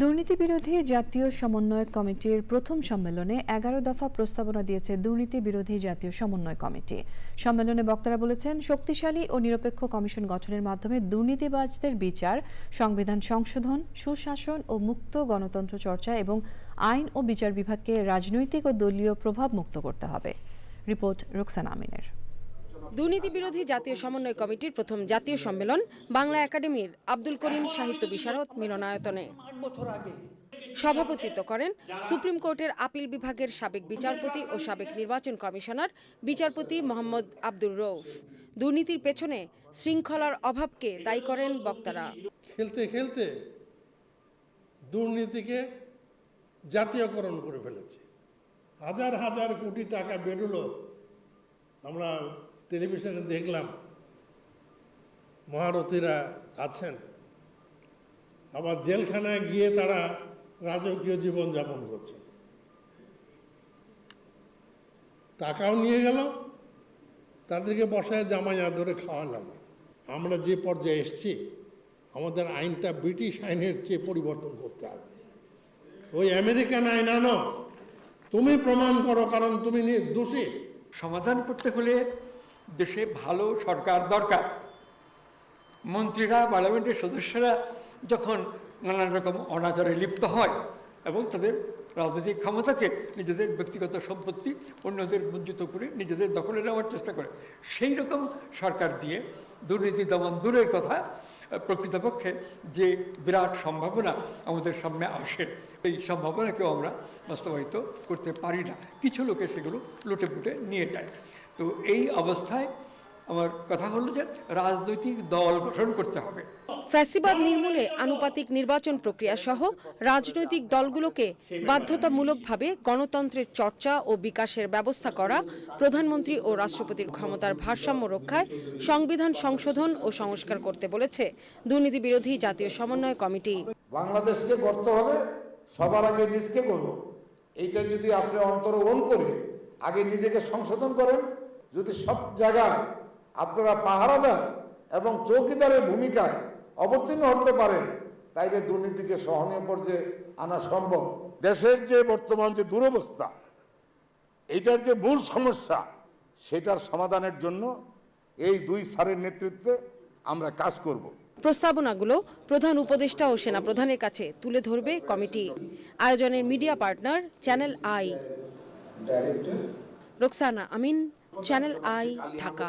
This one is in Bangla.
দুর্নীতি বিরোধী জাতীয় সমন্বয় কমিটির প্রথম সম্মেলনে এগারো দফা প্রস্তাবনা দিয়েছে দুর্নীতি বিরোধী জাতীয় সমন্বয় কমিটি। সম্মেলনে বক্তারা বলেছেন, শক্তিশালী ও নিরপেক্ষ কমিশন গঠনের মাধ্যমে দুর্নীতিবাজদের বিচার, সংবিধান সংশোধন, সুশাসন ও মুক্ত গণতন্ত্র চর্চা এবং আইন ও বিচার বিভাগকে রাজনৈতিক ও দলীয় প্রভাব মুক্ত করতে হবে। রিপোর্ট রোকসানা আমিনের। দুর্নীতি বিরোধী জাতীয় সমন্বয় কমিটির প্রথম জাতীয় সম্মেলন বাংলা একাডেমির আব্দুল করিম সাহিত্য বিশারদ মিলনায়তনে। সভাপতিত্ব করেন সুপ্রিম কোর্টের আপিল বিভাগের সাবেক বিচারপতি ও সাবেক নির্বাচন কমিশনার বিচারপতি মোহাম্মদ আব্দুর রৌফ দুর্নীতির পেছনে শৃঙ্খলার অভাবকে দায়ী করেন বক্তারা। খেলতে খেলতে দুর্নীতিকে জাতীয়করণ করে ফেলেছে। হাজার হাজার কোটি টাকা বেরোলো। আমরা টেলিভিশনে দেখলাম মহারথীরা আছেন। আবার জেলখানায় গিয়ে তারা রাজকীয় জীবন যাপন করছে টাকাও নিয়ে গেল, তাদেরকে বসায় জামাই আদরে খাওয়ালাম। আমরা যে পর্যায়ে এসেছি, আমাদের আইনটা ব্রিটিশ আইনের চেয়ে পরিবর্তন করতে হবে। ওই আমেরিকান আইন আনো, তুমি প্রমাণ করো, কারণ তুমি দোষী। সমাধান করতে হলে দেশে ভালো সরকার দরকার। মন্ত্রীরা, পার্লামেন্টের সদস্যরা যখন নানান রকম অনাচারে লিপ্ত হয় এবং তাদের রাজনৈতিক ক্ষমতাকে নিজেদের ব্যক্তিগত সম্পত্তি অন্যদের বঞ্চিত করে নিজেদের দখলে নেওয়ার চেষ্টা করে, সেই রকম সরকার দিয়ে দুর্নীতি দমন দূরের কথা, প্রকৃতপক্ষে যে বিরাট সম্ভাবনা আমাদের সামনে আসে, এই সম্ভাবনাকেও আমরা বাস্তবায়িত করতে পারি না। কিছু লোকে সেগুলো লুটে পুটে নিয়ে যায়। তো এই অবস্থায় আমার কথা হলো যে রাজনৈতিক দল গঠন করতে হবে। ফ্যাসিবাদ নির্মূলে আনুপাতিক নির্বাচন প্রক্রিয়া সহ রাজনৈতিক দলগুলোকে বাধ্যতামূলকভাবে গণতন্ত্রের চর্চা ও বিকাশের ব্যবস্থা করা প্রধানমন্ত্রী ও রাষ্ট্রপতির ক্ষমতার ভারসাম্য রক্ষায় সংবিধান সংশোধন ও সংস্কার করতে বলেছে দুর্নীতি বিরোধী জাতীয় সমন্বয় কমিটি। বাংলাদেশকে গড়তে হলে সবার আগে নিজকে করো এইটা যদি আপনি অন্তরোহণ করে আগে নিজেকে সংশোধন করেন যদি সব জায়গায় আপনারা পাহারাদার এবং চৌকিদারের ভূমিকায় অবতীর্ণ হতে পারেন তাইলে দুর্নীতিকে সহনীয় পর্যায়ে আনা সম্ভব। দেশের যে বর্তমান যে দুরবস্থা এটার যে মূল সমস্যা সেটার সমাধানের জন্য এই দুই স্যারের নেতৃত্বে আমরা কাজ করব। প্রস্তাবনাগুলো প্রধান উপদেষ্টা ও সেনা প্রধানের কাছে তুলে ধরবে কমিটি। আয়োজনের media partner channel I. Roksana Amin. Channel I Dhaka.